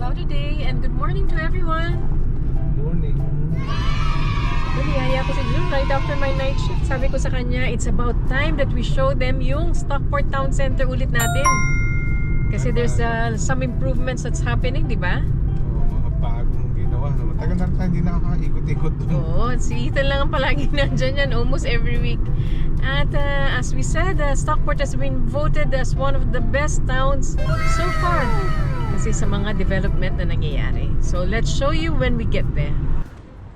cloudy day and good morning to everyone. Morning. Naliyaya ko si June right after my night shift. Sabi ko sa kanya, it's about time that we show them yung Stockport Town Center ulit natin. Kasi there's uh, some improvements that's happening, di ba? Matagal na tayo hindi nakaka-ikot-ikot doon. Oo, si Ethan lang ang palagi nandyan yan almost every week. At uh, as we said, uh, Stockport has been voted as one of the best towns so far. Kasi sa mga development na nangyayari. So let's show you when we get there.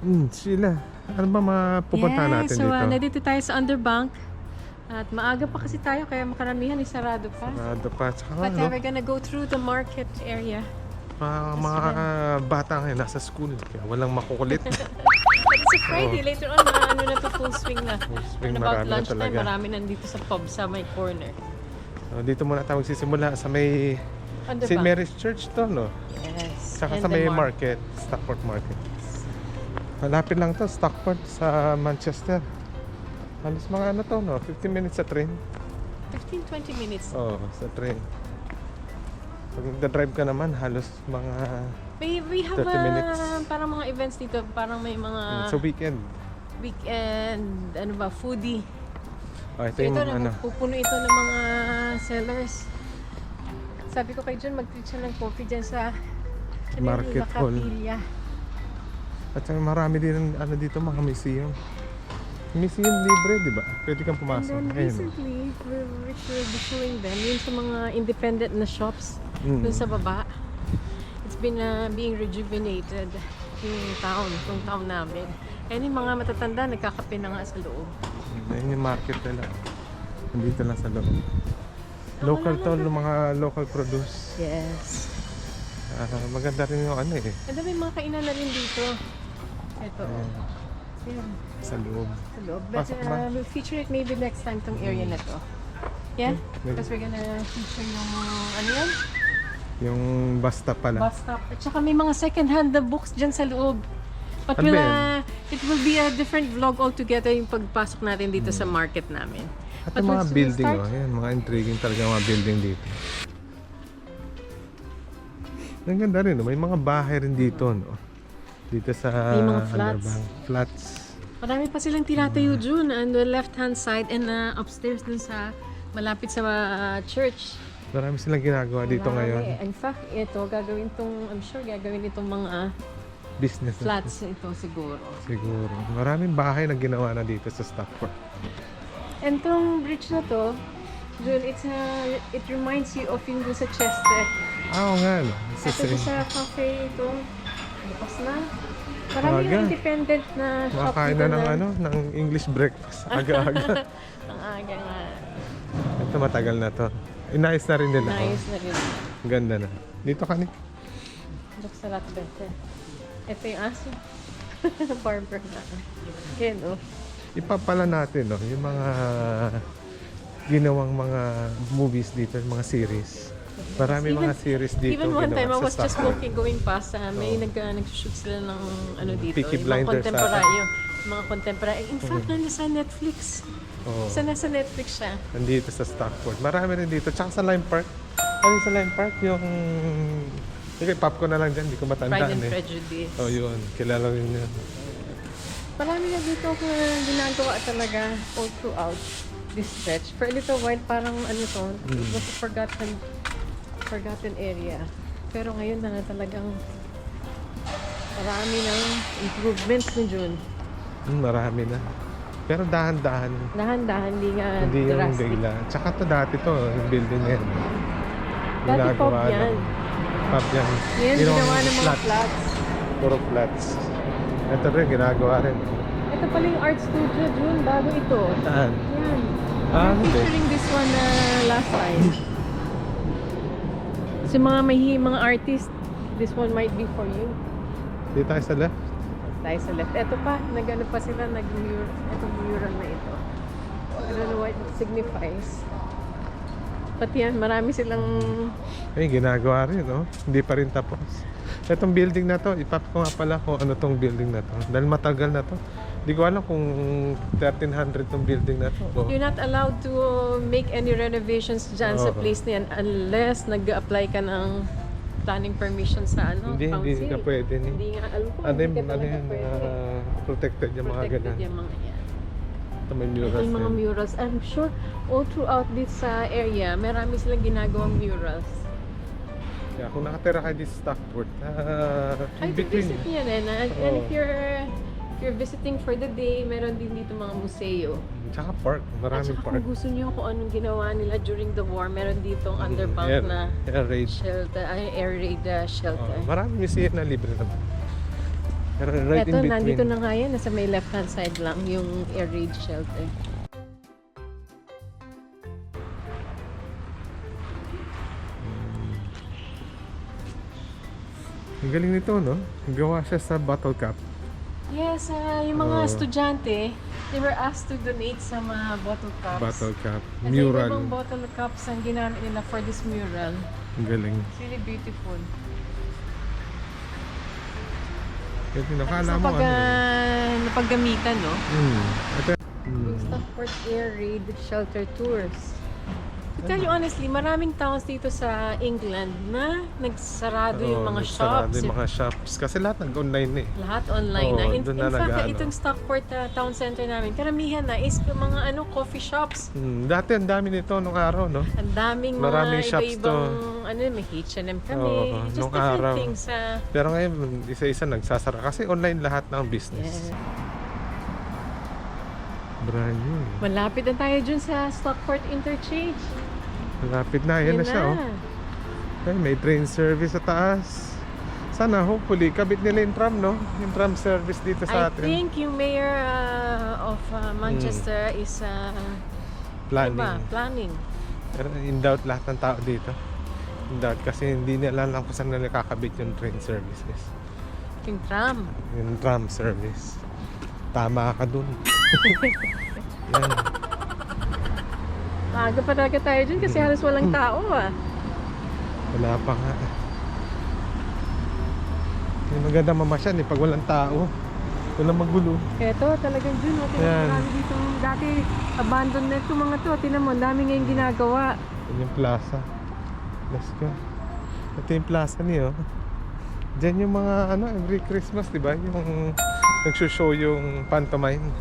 Hmm, Sheila, ano ba mapupunta natin so, dito? uh, nandito tayo sa Underbank. At maaga pa kasi tayo, kaya makaramihan ay sarado pa. Sarado pa. Tsaka But ano, uh, we're gonna go through the market area. mga, mga bata ngayon nasa school. Kaya walang makukulit. It's a Friday. Later on, mga ano na to, full swing na. Full swing, And about lunchtime, marami nandito sa pub sa may corner. so, dito muna tayo magsisimula sa may Underbank. St. Mary's Church to, no? Yes. Tsaka And sa the may mar- market, Stockport Market. Malapit lang to, Stockport sa Manchester. Halos mga ano to, no? 15 minutes sa train. 15-20 minutes. Oo, sa train. Pag nagda-drive ka naman, halos mga May, we have 30 uh, minutes. parang mga events dito. Parang may mga sa weekend. weekend, ano ba, foodie. Oh, ito So yung ito, ano. pupuno ito ng mga sellers. Sabi ko kay John, mag-treat siya ng coffee dyan sa Market hall. At saka marami din ano dito mga museum. Museum libre, di ba? Pwede kang And pumasok. then Ayun. recently, we're, which we'll be showing them, yun sa mga independent na shops Mm. dun sa baba. It's been uh, being rejuvenated yung town, yung town namin. And yung mga matatanda, nagkakape na nga sa loob. Ayun yung market nila. Nandito lang sa loob. Local to, mga local produce. Yes. Ah, maganda rin yung ano eh. Then may mga kainan na rin dito. Ito. Ayan, Ayan. sa loob. sa loob. But Pasok uh, we'll feature it maybe next time tong area na to. Yeah? Maybe. Because we're gonna feature yung, ano yan? Yung basta pala. Bus stop. At saka may mga second-hand na books dyan sa loob. But Ano will, ba uh, it will be a different vlog altogether yung pagpasok natin dito sa market namin. At yung mga building, oh. Ayan, mga intriguing talaga mga building dito. Ang ganda rin, oh. may mga bahay rin dito, no? Dito sa May mga flats. Underbank. Flats. Marami pa silang tinatayo dun on the left-hand side and uh, upstairs dun sa malapit sa uh, church. Marami silang ginagawa dito Marami. ngayon. In fact, ito, gagawin tong, I'm sure gagawin itong mga Business flats ito siguro. siguro. Maraming bahay na ginawa na dito sa Stockport. And tong bridge na to, Jun, it's a, it reminds you of yung dun sa Chester. Ah, oo nga. no. Sa Ito dun same. sa cafe ito, bukas na. Marami Aga. na independent na shop Makakain dito na ng ano, ng English breakfast. Aga-aga. Ang aga nga. Ito matagal na to. Inayos na rin nila. oh. Nice na rin. Ganda na. Dito ka ni. Looks a lot better. Ito yung aso. Barber na. Yan oh. Ipapala natin, no, yung mga ginawang mga movies dito, yung mga series. Marami Even- mga series dito Even one time I was just walking going past, ah, may nag, uh, nag-shoot sila ng ano dito. Peaky yung mga contemporary. Mga contemporary. In fact, Mm-hmm. sa Netflix. Oo. Sa nasa Netflix siya. Nandito sa Stockport. Marami rin dito. Tsaka sa Lime Park. Ano sa Lime Park? Yung... Sige, pop ko na lang dyan. Hindi ko Pride matandaan and eh. Prejudice. Oh, yun. Kilala rin yun. Marami na dito kung ginagawa talaga all throughout this stretch. For a little while, parang ano to, Mm. it was a forgotten, forgotten area. Pero ngayon na talagang marami ng improvements ni June. Hmm, marami na. Pero dahan-dahan. Dahan-dahan, hindi nga Hindi yung drastic. bigla. Tsaka to dati to, yung building na yan. Dati pop Ginagawa yan. ng- Pub yan. Yan, Ginawang ginawa ng mga flats. flats. Puro flats. Ito rin, ginagawa rin. Ito pala yung art studio, June, bago ito. Saan? Yan. Ah, I'm featuring this one na last time. Sa mga may mga artist, this one might be for you. Dito tayo sa left. Tayo sa left. Ito pa, nagano pa sila, nag-mural. Itong mural na ito. I don't know what it signifies. Pati yan, marami silang... Ay, ginagawa rin, no? Hindi pa rin tapos. Itong building na to, ipap ko nga pala kung ano tong building na to. Dahil matagal na to. Hindi ko alam kung 1300 tong building na to. Oh. You're not allowed to uh, make any renovations dyan sa Oo. place na yan unless nag-apply ka ng planning permission sa ano, hindi, council. hindi ka pwede. Hindi nga, alam ko, Ano hindi yung, ano pwede. ah, protected yung mga Protected ganyan. yung mga yan. Ito may murals yung mga murals. I'm sure all throughout this uh, area, marami silang ginagawang murals. Yeah, kung nakatira kayo dito sa Stockport, ah, Ay, in between. visit niya rin. ah. And Oo. if you're, if you're visiting for the day, meron din dito mga museo. Tsaka park, At maraming saka park. kung gusto niyo kung anong ginawa nila during the war, meron ditong Mm, underbank air- na air raid. shelter, ay, air raid uh, shelter. Oh, maraming museum na libre naman. Pero right Ito, in between. nandito na nga yan. Nasa may left-hand side lang yung air raid shelter. Galing nito, no? Gawa siya sa bottle cap. Yes, ah, yung mga Oo. estudyante, they were asked to donate some uh, bottle cups. Bottle cap. Kasi Mural. ibang bottle cups ang ginamit nila for this mural. Ang galing. It's really beautiful. Kasi At nakala least mo napag, ano. ah, napaggamitan, no? Hmm. Ito. Hmm. Yung Stockport Air Raid Shelter Tours. To tell you honestly, maraming towns dito sa England na nagsarado yung Oo, mga nagsarado shops. yung mga shops. Kasi lahat nag-online eh. Lahat online na. Oo, In, doon in na fact, nag-ano. itong Stockport uh, Town Center namin, karamihan na is yung mga ano coffee shops. Hmm. Dati ang dami nito nung araw, no? Ang daming mga Maraming shops iba-ibang, ano, may H&M kami. Oo, just nung different araw. things. Uh, Pero ngayon, isa-isa nagsasara. Kasi online lahat ng business. yeah. New. eh. Malapit na tayo dun sa Stockport Interchange. Malapit na. Ayan na siya, oh. Ay, may train service sa taas. Sana, hopefully, kabit nila yung tram, no? Yung tram service dito I sa atin. think yung mayor uh, of uh, Manchester is uh, Planning. Diba? Planning. Pero in doubt lahat ng tao dito. In doubt kasi hindi nila alam kung saan nila kakabit yung train services. Yung tram. Yung tram service. Tama ka dun. Yan. Maaga pa talaga tayo dun kasi halos walang tao ah. Wala pa nga. Yung maganda mamasyan eh, pag walang tao. Walang magulo. Eto talagang dun. Oh, Yan. marami dito dati abandoned na itong mga to. Tinan mo, ang dami ngayon ginagawa. Yan yung plaza. Let's go. Ito yung plaza niyo. Diyan yung mga ano, every Christmas, di ba? Yung nagsushow yung pantomime.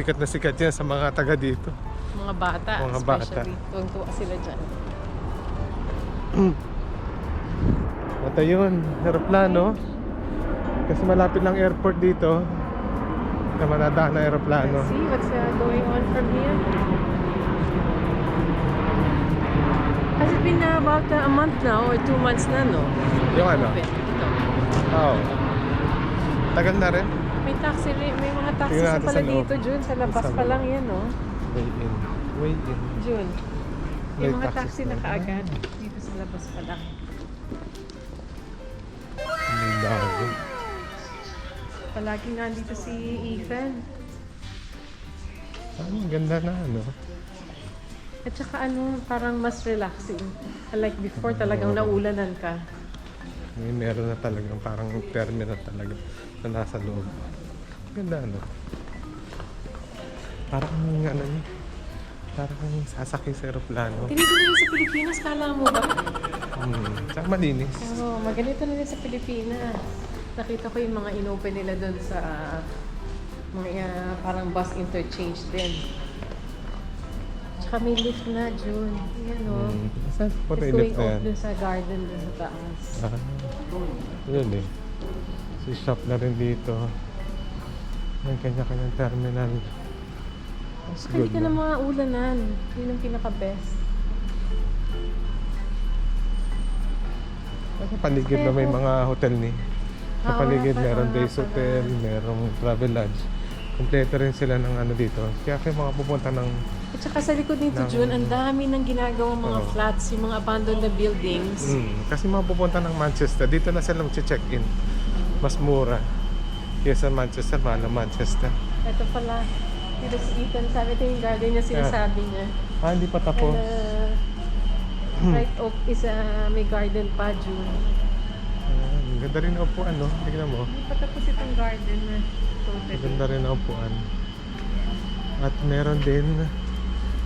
Sikat na sikat yan sa mga taga dito. Mga bata Mga bata. especially. Tuwang-tuwa sila dyan. Ito yun, aeroplano. Kasi malapit lang airport dito. Na manadaan na aeroplano. Let's see what's uh, going on from here. Has it been uh, about uh, a month now or two months na, no? Yung ano? Open. Ito. Oo. Tagal na rin. May taxi rin. May mga taxi sa pala dito, Jun. Sa labas pa lang yan, no? Way in. Way in. Jun. May Yung mga taxi na kaagad. Dito sa labas pa lang. May bago. Palagi nandito si Ethan. Ah, ang ganda na ano. At saka ano, parang mas relaxing. Unlike before, talagang naulanan ka. May meron na talagang parang terminal talaga na nasa loob. Ganda ano. Parang ano niya. Parang sasakay sa aeroplano. Ganito na rin sa Pilipinas, kala mo ba? Hmm. Tsaka malinis. Oo, maganito na rin sa Pilipinas. Nakita ko yung mga inopen nila doon sa mga uh, parang bus interchange din. Tsaka may lift na, June. Yan o. Hmm. Saan po going ilip na yan? sa garden dun sa taas. Ah, yun eh. Si shop na rin dito. May kanya-kanyang terminal. That's Saka hindi good ka na na. mga ulanan. Yun ang pinaka-best. Sa paligid na may mga hotel ni. Sa Oo, paligid pa- meron oo, days pala. hotel, merong travel lodge. Kompleto rin sila ng ano dito. Kaya kayo mga pupunta ng At saka sa likod nito, Ng- June, ang dami ng ginagawang mga Oo. flats, yung mga abandoned na buildings. mm, kasi mga pupunta ng Manchester, dito na sila mag-check-in. Mas mura. Kesa Manchester, mahal ang Manchester. Ito pala, dito si Ethan, sabi ito yung garden niya sinasabi niya. Ah, hindi pa tapos. And, uh, right oak is uh, may garden pa, June. Ah, ang ganda rin ang upuan, no? Tignan mo. Hindi pa tapos itong garden na totally. Maganda rin ang upuan. At meron din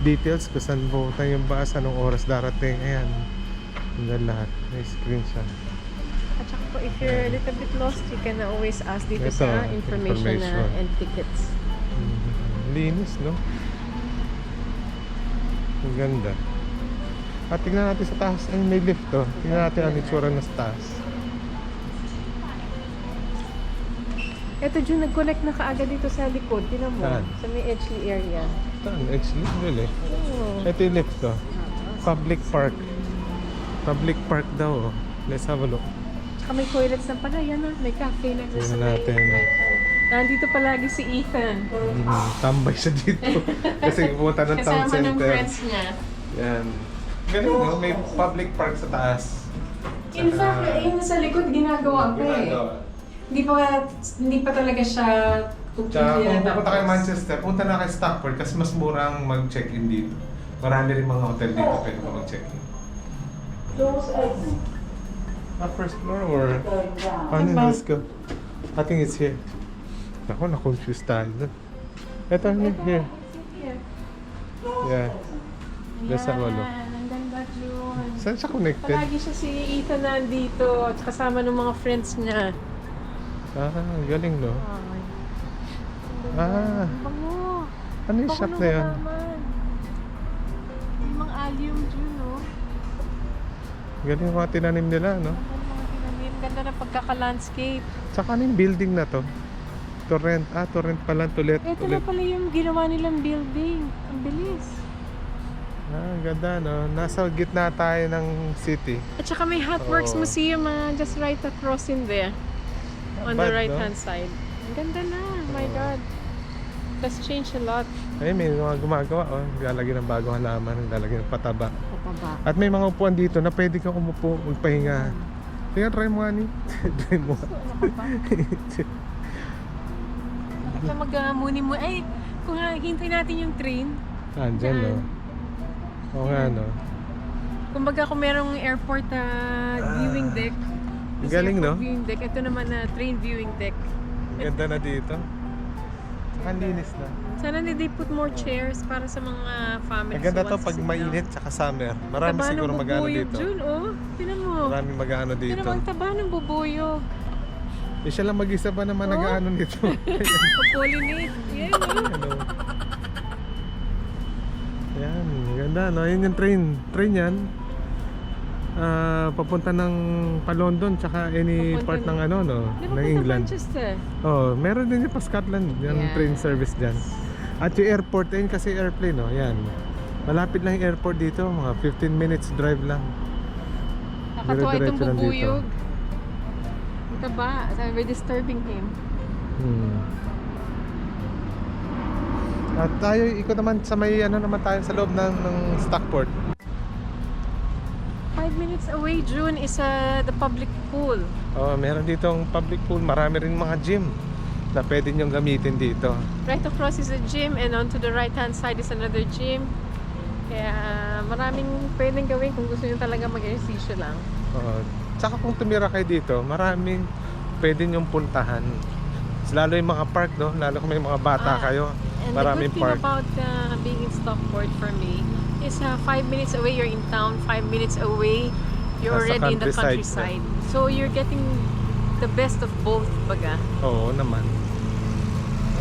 details kung saan pupunta yung bus, anong oras darating. Ayan. Yan lahat. May screen siya. At saka po, if you're a little bit lost, you can always ask dito Ito, sa information, na information. and tickets. Mhm. Linis, no? Ang ganda. At tingnan natin sa taas. Ay, may lift to. Tingnan natin ang itsura na sa taas. Eto, Jun, nag-connect na kaagad dito sa likod. Tinan mo, Saan? sa may Edgeley area. Saan? Actually, really. Oh. Ito yung lift to. Public park. Public park daw. oh. Let's have a look. May toilets na pala. Yan na, may cafe na sa Tingnan may natin. right hand. Nandito palagi si Ethan. Hmm, tambay siya dito. Kasi pumunta ng town Kasama ng center. friends niya. Yan. Ganun, no? May public park sa taas. In fact, yung sa likod ginagawa pa eh. Ginagawa. Hindi pa, hindi pa talaga siya Tsaka kung pupunta kayo. Manchester, punta na kay Stockport kasi mas murang mag-check-in dito. Marami rin mga hotel dito pwede ka mag-check-in. Ah, first floor or... Ano let's go. I think it's here. Ako, na-confuse tayo dun. Ito, here, here. Yeah. Let's have a look. Yan, ang ganda Jun. Saan siya connected? Palagi siya si Ethan nandito at kasama ng mga friends niya. Ah, galing no? Ay. Ah. Ang Bango. Ano yung shop na yun? Yung mga allium Jun, no? Galing yung mga tinanim nila, no? Ang. Ganda ng pagkaka-landscape. Tsaka ano yung building na to? Torrent. Ah, torrent pala. Tulit. Ito na pala yung ginawa nilang building. Ang bilis. Ah, ang ganda, no? Nasa gitna tayo ng city. At saka may Hotworks Oo. Museum ah, just right across in there. On the Bad, no? right hand side. Ang ganda na. My Oo. God. That's changed a lot. Ay, may mga gumagawa, oh. Naglalagay ng bagong halaman, naglalagay ng pataba. At may mga upuan dito na pwede kang umupo, magpahinga. Tingnan, try mo nga ni. try mo. So, ano ka ba? Bakit ka mag-muni mo? Ay, kung nga, hintay natin yung train. Andyan, no? Oo nga, no? Kumbaga kung merong airport ah, viewing deck. Ang galing, no? Viewing deck. Ito naman na train viewing deck. Ganda na dito. Ang linis na. Sana na they put more chairs para sa mga families. Ang ganda who to pag mainit tsaka summer. Marami Taba siguro mag-ano dito. Jun, oh. Tinan mo. Marami mag-ano Tinan dito. mo ang taba ng bubuyog. Eh, siya lang mag-isa ba naman Oh. nag-ano nito? Pollinate. Yan, oh. Yan, ganda no? Yun yung train. Train yan. Ah, papunta ng pa London tsaka any Papunta part ng- ng ano no, Di ng England. Manchester? Oh, meron din yung pa Scotland, yung Yes. train service diyan. At yung airport, ayun kasi airplane no, yan. Malapit lang yung airport dito, mga 15 minutes drive lang. Nakatuwa itong bubuyog. Ang taba. Sabi, we're disturbing him. Hmm. At tayo, ikot naman sa may ano naman tayo sa loob ng, ng Stockport. Five minutes away, June, is uh, the public pool. Oh, meron dito ang public pool, marami rin mga gym na pwede niyong gamitin dito. Right across is a gym and on to the right hand side is another gym. Kaya maraming pwedeng gawin kung gusto nyo talaga mag-exercise lang. Oo. Tsaka kung tumira kayo dito, maraming pwede niyong puntahan. Lalo yung mga park, no? Lalo kung may mga bata Ah, kayo, And maraming the good thing park. about uh, being in Stockport for me is uh, five minutes away you're in town, five minutes away you're Nasa already in the countryside countryside. So you're getting the best of both baga. Oo naman.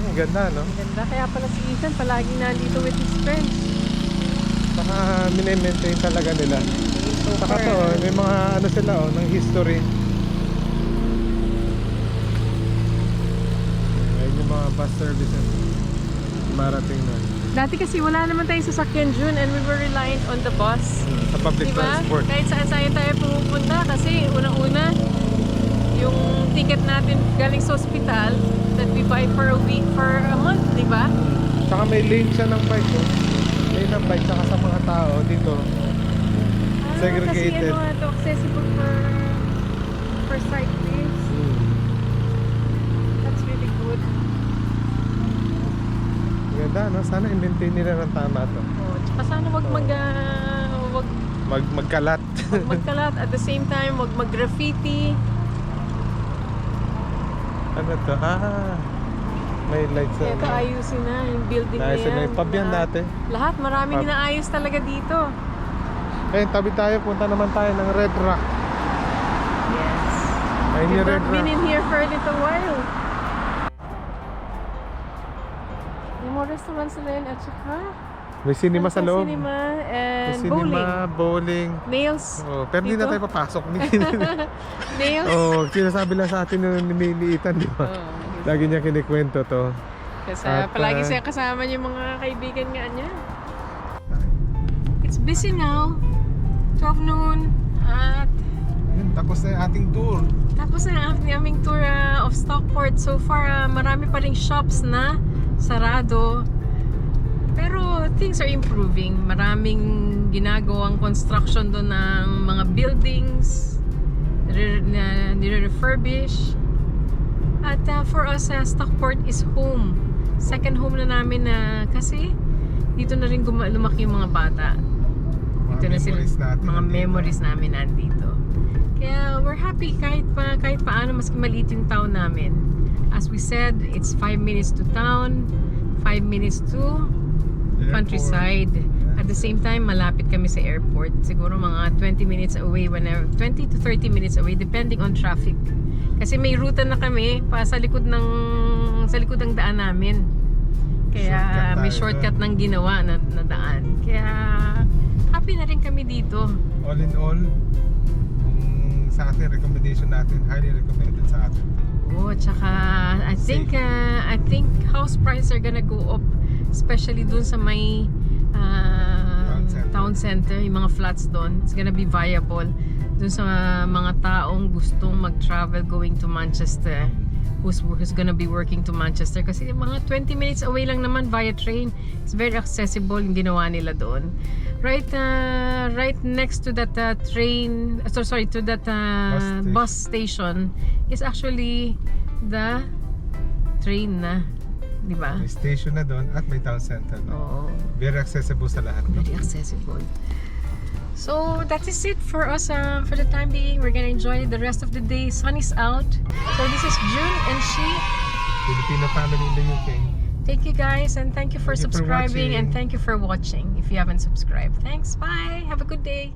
Ang ganda, no? Ang Ganda. Kaya pala si Ethan palaging nandito with his friends. Saka mini-maintain talaga nila. So Saka to, may mga ano sila, oh, ng history. Ayun yung mga bus services. Marating na. Dati kasi wala naman tayong sasakyan June and we were reliant on the bus. Sa public Diba? transport. Kahit saan saan tayo pumupunta kasi unang-una yung ticket natin galing sa ospital that we buy for a week, for a month, di ba? Saka may lane siya ng bike, oh. Lane ng bike, saka sa mga tao dito. Ah, Segregated. Kasi ano nga to, accessible for for cyclists. Hmm. That's really good. Ang Ganda, no? Sana i-maintain nila ng tama to. Oh, tsaka sana wag mag ah, wag Mag magkalat. wag magkalat at the same time wag mag-graffiti. ano to? Ah, may lights Kaya ito na. ayusin na yung building na na yan. yung pub yan Lahat- dati. Lahat, maraming Pub. inaayos talaga dito. Ayun, tabi tayo. Punta naman tayo ng Red Rock. Yes. Ayun We've yung Red not been in here for a little while. Restaurants na rin at saka May cinema sa may loob. cinema May and cinema, bowling. bowling. Nails. Oh, pero hindi na tayo papasok. Nails. oh, sinasabi lang sa atin nung nililiitan, di ba? Oh, Lagi niya kinikwento to. Kasi At, palagi ah, siya kasama yung mga kaibigan nga niya. It's busy now. 12 noon. At Ayun, tapos na yung ating tour. tapos na ang aming tour ah, of Stockport. So far, ah, marami pa ring shops na sarado. Pero things are improving. Maraming ginagawang construction doon ng mga buildings na nire-refurbish. At uh, for us, uh, Stockport is home. Second home na namin na kasi dito na rin lumaki yung mga bata. Mga Dito na sila, mga nandito. memories namin nandito. Kaya we're happy kahit pa kahit paano mas maliit yung town namin. As we said, it's 5 minutes to town, 5 minutes to Airport. countryside. At the same time, malapit kami sa airport. Siguro mga 20 minutes away whenever 20 to 30 minutes away depending on traffic. Kasi may ruta na kami pa sa likod ng sa likod ng daan namin. Kaya Shortcut may shortcut ng ginawa na, na daan. Kaya happy na rin kami dito. All in all, kung sa atin, recommendation natin, highly recommended sa atin. Oh, tsaka I think uh, I think house prices are gonna go up especially dun sa may uh, Town center. town center, yung mga flats doon. It's gonna be viable dun sa mga taong gustong mag-travel going to Manchester who's, who's gonna be working to Manchester kasi mga 20 minutes away lang naman via train. It's very accessible yung ginawa nila doon. Right uh, right next to that uh, train, so sorry, to that uh, Bus bus station is actually the train na, di ba? May station na doon at may town center na. Oo. Very accessible sa lahat. No? very accessible. So that is it for us uh, for the time being. We're gonna enjoy the rest of the day. Sun is out. So this is June and she. Filipino family in the UK. Thank you guys and thank you for Thank you for subscribing and thank you for watching if you haven't subscribed. Thanks. Bye. Have a good day.